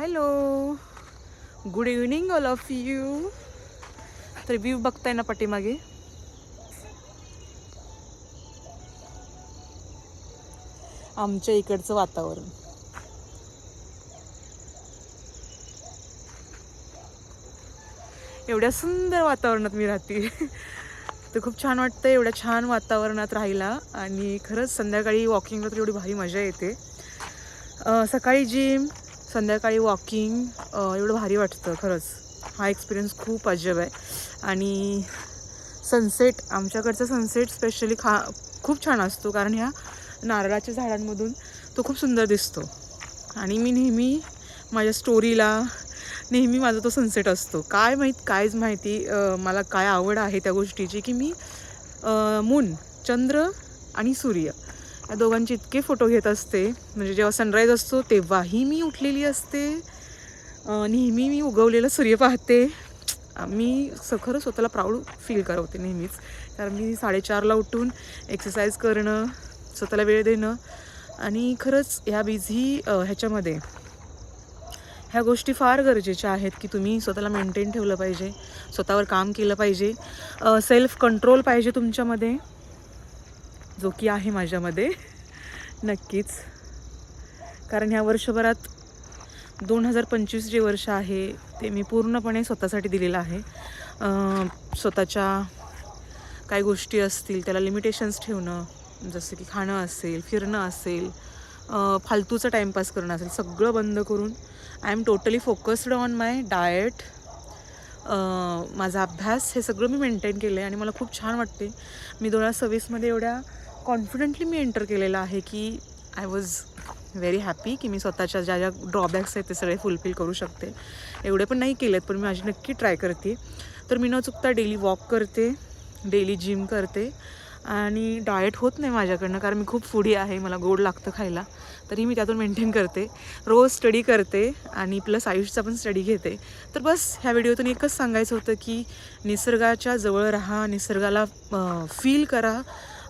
Hello good evening all of you तर view बघताय ना पाठीमागे आमच्या इकडचं वातावरण एवढ्या सुंदर वातावरणात मी राहते तर खूप छान वाटतं एवढ्या छान वातावरणात राहायला आणि खरंच संध्याकाळी वॉकिंगला तर एवढी भारी मजा येते सकाळी जिम संध्याकाळी वॉकिंग एवढं भारी वाटतं खरंच. हा एक्सपिरियन्स खूप अजब आहे. आणि सनसेट आमच्याकडचा सनसेट स्पेशली खा खूप छान असतो. कारण ह्या नारळाच्या झाडांमधून तो खूप सुंदर दिसतो. आणि मी नेहमी माझ्या स्टोरीला नेहमी माझा तो सनसेट असतो. काय माहीत कायच माहिती मला काय आवड आहे त्या गोष्टीची की मी मून चंद्र आणि सूर्य. या दोघांचे इतके फोटो घेत असते. म्हणजे जेव्हा सनराईज असतो तेव्हाही मी उठलेली असते. नेहमी मी उगवलेलं सूर्य पाहते. मी स खरं स्वतःला प्राऊड फील करवते नेहमीच. कारण मी साडेचारला उठून एक्सरसाइज करणं स्वतःला वेळ देणं आणि खरंच ह्या बिझी ह्याच्यामध्ये ह्या गोष्टी फार गरजेच्या आहेत की तुम्ही स्वतःला मेंटेन ठेवलं पाहिजे स्वतःवर काम केलं पाहिजे. सेल्फ कंट्रोल पाहिजे तुमच्यामध्ये जो की आहे माझ्यामध्ये. नक्कीच. कारण ह्या वर्षभरात दोन हजार पंचवीस जे वर्ष आहे ते मी पूर्णपणे स्वतःसाठी दिलेलं आहे. स्वतःच्या काही गोष्टी असतील त्याला लिमिटेशन्स ठेवणं जसं की खाणं असेल फिरणं असेल फालतूचं टाईमपास करणं असेल सगळं बंद करून I am totally focused on my diet माझा अभ्यास हे सगळं मी मेंटेन केलं आहे आणि मला खूप छान वाटते मी दोन हजार सव्वीसमध्ये एवढ्या कॉन्फिडंटली मी एंटर केलेलं आहे की आय वॉज व्हेरी हॅपी की मी स्वतःच्या ज्या ज्या ड्रॉबॅक्स आहेत ते सगळे फुलफिल करू शकते. एवढे पण नाही केलेत पण मी माझी नक्की ट्राय करते. तर मी न चुकता डेली वॉक करते डेली जिम करते आणि डाएट होत नाही माझ्याकडनं कारण मी खूप फुडी आहे मला गोड लागतं खायला. तरी मी त्यातून मेंटेन करते. रोज स्टडी करते आणि प्लस आयुष्याचा पण स्टडी घेते. तर बस ह्या व्हिडिओतून एकच सांगायचं होतं की निसर्गाच्या जवळ राहा निसर्गाला फील करा.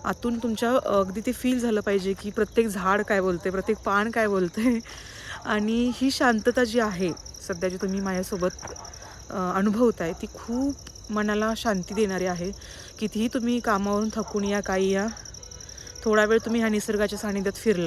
आतून तुमच्या अगदी ते फील झालं पाहिजे की प्रत्येक झाड काय बोलते प्रत्येक पान काय बोलते आणि ही शांतता जी आहे सध्या जी तुम्ही माझ्यासोबत अनुभवत अनुभवताय ती खूप मनाला शांती देणारी आहे. कितीही तुम्ही कामावरून थकून या काही या थोडा वेळ तुम्ही ह्या निसर्गाच्या सानिध्यात फिरला